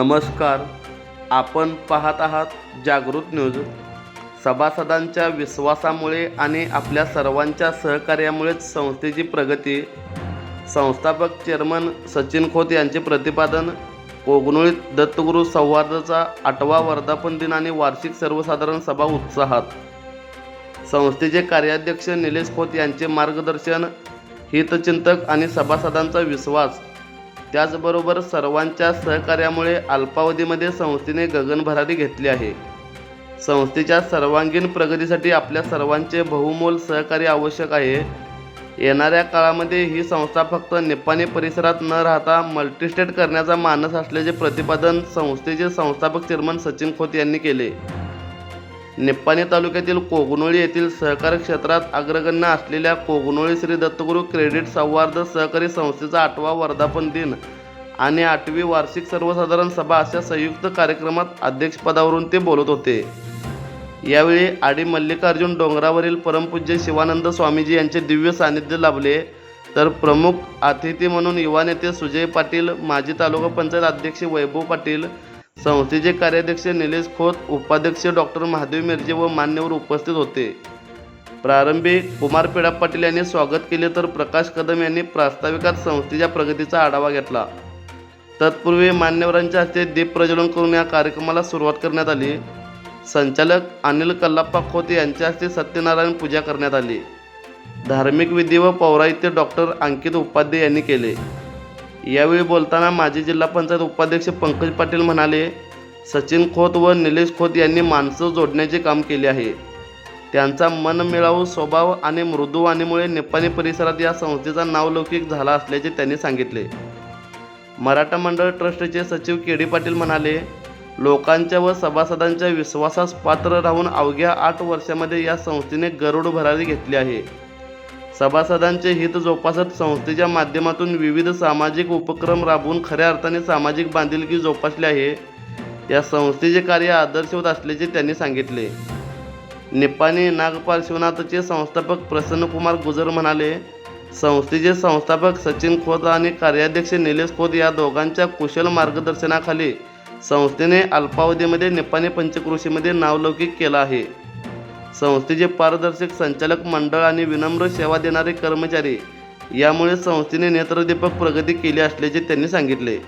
नमस्कार. आपण पाहत आहात जागृत न्यूज. सभासदांच्या विश्वासामुळे आणि आपल्या सर्वांच्या सहकार्यामुळेच संस्थेची प्रगती. संस्थापक चेअरमन सचिन खोत यांचे प्रतिपादन. कोगनोळीत दत्तगुरू संवादाचा आठवा वर्धापन दिन आणि वार्षिक सर्वसाधारण सभा उत्साहात. संस्थेचे कार्याध्यक्ष निलेश खोत यांचे मार्गदर्शन हितचिंतक आणि सभासदांचा विश्वास त्याचबरोबर सर्वांच्या सहकार्यामुळे अल्पावधीमध्ये संस्थेने गगनभरारी घेतली आहे. संस्थेच्या सर्वांगीण प्रगतीसाठी आपल्या सर्वांचे बहुमोल सहकार्य आवश्यक आहे. येणाऱ्या काळामध्ये ही संस्था फक्त निपाणी परिसरात न राहता मल्टीस्टेट करण्याचा मानस असल्याचे प्रतिपादन संस्थेचे संस्थापक चेअरमन सचिन खोत यांनी केले. निप्पाणी तालुक्यातील कोगनोळी येथील सहकारी क्षेत्रात अग्रगण्य असलेल्या कोगनोळी श्री दत्तगुरू क्रेडिट संवाद सहकारी संस्थेचा आठवा वर्धापन दिन आणि आठवी वार्षिक सर्वसाधारण सभा अशा संयुक्त कार्यक्रमात अध्यक्षपदावरून ते बोलत होते. यावेळी आडी मल्लिकार्जुन डोंगरावरील परमपूज्य शिवानंद स्वामीजी यांचे दिव्य सानिध्य लाभले. तर प्रमुख अतिथी म्हणून युवा नेते सुजय पाटील माजी तालुका पंचायत अध्यक्ष वैभव पाटील संस्थेचे कार्याध्यक्ष निलेश खोत उपाध्यक्ष डॉक्टर महादेव मिरजे व मान्यवर उपस्थित होते. प्रारंभी कुमार पेडा पाटील यांनी स्वागत केले तर प्रकाश कदम यांनी प्रास्ताविकात संस्थेच्या प्रगतीचा आढावा घेतला. तत्पूर्वी मान्यवरांच्या हस्ते दीप प्रज्वलन करून या कार्यक्रमाला सुरुवात करण्यात आली. संचालक अनिल कल्लाप्पा खोत यांच्या हस्ते सत्यनारायण पूजा करण्यात आली. धार्मिक विधी व पौराहित्य डॉक्टर अंकित उपाध्ये यांनी केले. यावेळी बोलताना माजी जिल्हा पंचायत उपाध्यक्ष पंकज पाटील म्हणाले सचिन खोत व निलेश खोत यांनी माणसं जोडण्याचे काम केले आहे. त्यांचा मनमिळावू स्वभाव आणि मृदुवाणीमुळे नेपाळी परिसरात या संस्थेचा नावलौकिक झाला असल्याचे त्यांनी सांगितले. मराठा मंडळ ट्रस्टचे सचिव के डी पाटील म्हणाले लोकांच्या व सभासदांच्या विश्वासास पात्र राहून अवघ्या आठ वर्षामध्ये या संस्थेने गरुड भरारी घेतली आहे. सभासदांचे हित जोपासत संस्थेच्या माध्यमातून विविध सामाजिक उपक्रम राबवून खऱ्या अर्थाने सामाजिक बांधिलकी जोपासली आहे. या संस्थेचे कार्य आदर्शवत असल्याचे त्यांनी सांगितले. निप्पाणी नागपार्श्वनाथचे संस्थापक प्रसन्नकुमार गुजर म्हणाले संस्थेचे संस्थापक सचिन खोत आणि कार्याध्यक्ष निलेश खोत या दोघांच्या कुशल मार्गदर्शनाखाली संस्थेने अल्पावधीमध्ये निपाणी पंचकृषीमध्ये नावलौकिक केला आहे. संस्थेचे पारदर्शक संचालक मंडळ आणि विनम्र सेवा देणारे कर्मचारी. यामुळे संस्थेने नेत्रदीपक प्रगती केली असल्याचे त्यांनी सांगितले.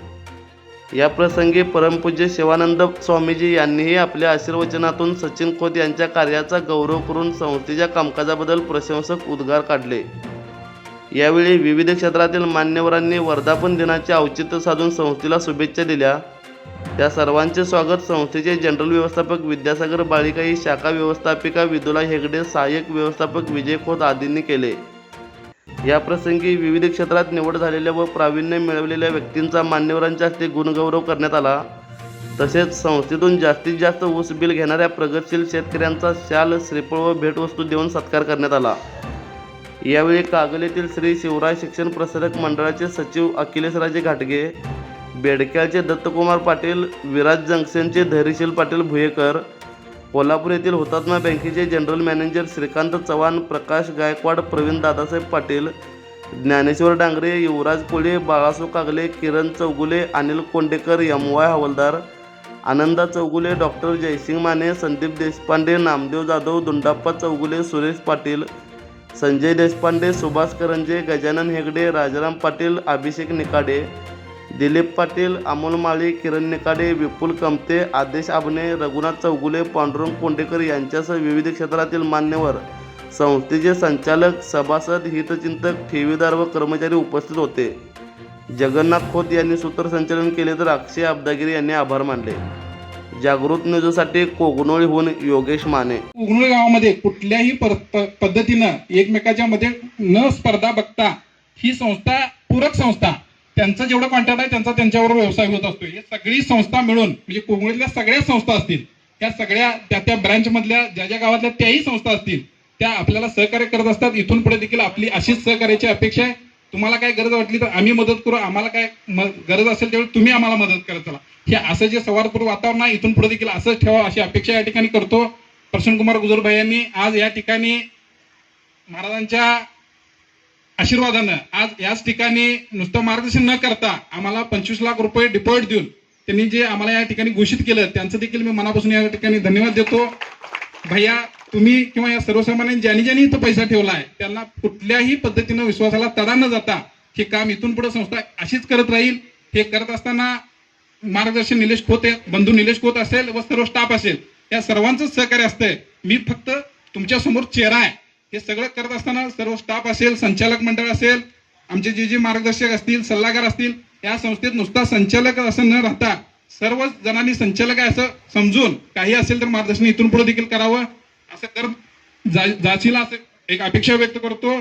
या प्रसंगी परमपूज्य शिवानंद स्वामीजी यांनीही आपल्या आशीर्वचनातून सचिन खोत यांच्या कार्याचा गौरव करून संस्थेच्या कामकाजाबद्दल प्रशंसक उद्गार काढले. यावेळी विविध क्षेत्रातील मान्यवरांनी वर्धापन दिनाचे औचित्य साधून संस्थेला शुभेच्छा दिल्या. त्या सर्वांचे स्वागत संस्थेचे जनरल व्यवस्थापक विद्यासागर बाळिकाई शाखा व्यवस्थापिका विदुला हेगडे सहाय्यक व्यवस्थापक विजय खोत आदींनी केले. या प्रसंगी विविध क्षेत्रात निवड झालेल्या व प्रावीण्य मिळवलेल्या व्यक्तींचा मान्यवरांच्या हस्ते गुणगौरव करण्यात आला. तसेच संस्थेतून जास्तीत जास्त ऊस बिल घेणाऱ्या प्रगतशील शेतकऱ्यांचा शाल श्रीफळ व भेटवस्तू देऊन सत्कार करण्यात आला. यावेळी कागल येथील श्री शिवराय शिक्षण प्रसारक मंडळाचे सचिव अखिलेशराजे घाटगे बेडक्याचे दत्तकुमार पाटील विराज जंक्शनचे धैर्यशील पाटील भुयेकर कोल्हापूर येथील हुतात्मा बँकेचे general manager Shrikant Chavan Prakash Gaikwad Pravin Dadasaheb Patil Dnyaneshwar Dangre Yuvraj Koli Balaso Kagle Kiran Chougule Anil Kondekar M Y Havaldar Ananda Chougule doctor Jaysing Mane Sandeep Deshpande Namdev Jadhav Dundappa Chougule Suresh Patil Sanjay Deshpande Subhash Karanje Gajanan Hegde Rajaram Patil Abhishek Nikade Dilip Patil Amol Mali Kiran Nikade Vipul Kamate Adesh Abane Raghunath Chougule Pandurang Kondekar यांच्यासह विविध क्षेत्रातील मान्यवर संस्थेचे संचालक सभासद हितचिंतक ठेवीदार व कर्मचारी उपस्थित होते. जगन्नाथ खोत यांनी सूत्रसंचालन केले तर अक्षय अब्दागिरी यांनी आभार मानले. जागृत न्यूजसाठी कोगनोळीहून योगेश माने. उगनूर गावामध्ये कुठल्याही पर- पद्धतीनं एकमेकाच्या मध्ये न स्पर्धा बघता ही संस्था पूरक संस्था त्यांचं जेवढं कॉन्टॅक्ट आहे त्यांचा त्यांच्यावर व्यवसाय होत असतो. हे सगळी संस्था मिळून म्हणजे कोकणीतल्या सगळ्या संस्था असतील त्या सगळ्या त्या त्या ब्रँच मधल्या ज्या ज्या गावातल्या त्याही संस्था असतील त्या आपल्याला सहकार्य करत असतात. इथून पुढे देखील आपली अशीच सहकार्याची अपेक्षा आहे. तुम्हाला काय गरज वाटली तर आम्ही मदत करू. आम्हाला काय म- गरज असेल त्यावेळी तुम्ही आम्हाला मदत करत चला. हे असं जे सवारपूर वातावरण आहे इथून पुढे देखील असंच ठेवा अशी अपेक्षा या ठिकाणी करतो. प्रसन्नकुमार गुजरभाई यांनी आज या ठिकाणी महाराजांच्या आशीर्वादानं. आज याच ठिकाणी नुसतं मार्गदर्शन न करता आम्हाला पंचवीस लाख रुपये डिपॉझिट देऊन त्यांनी जे आम्हाला या ठिकाणी घोषित केलं त्यांचं देखील मी मनापासून या ठिकाणी धन्यवाद देतो. भैया तुम्ही किंवा या सर्वसामान्य ज्यांनी ज्यांनी तो पैसा ठेवला आहे त्यांना कुठल्याही पद्धतीनं विश्वासाला तडा न जाता हे काम इथून पुढे संस्था अशीच करत राहील. हे करत असताना मार्गदर्शन निलेश खोत बंधू निलेश खोत असेल व सर्व स्टाफ असेल. या सर्वांचं सहकार्य असतंय. मी फक्त तुमच्यासमोर चेहरा आहे. हे सगळं करत असताना सर्व स्टाफ असेल संचालक मंडळ असेल आमचे जे जे मार्गदर्शक असतील सल्लागार असतील या संस्थेत नुसता संचालक असं न राहता सर्व जणांनी संचालक आहे असं समजून काही असेल तर मार्गदर्शन इथून पुढे देखील करावं. असं कर जा- जाशील असं एक अपेक्षा व्यक्त करतो.